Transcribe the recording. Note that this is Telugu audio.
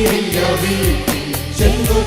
കണ്ണീരില്ല വീട്ടിൽ ചെന്നു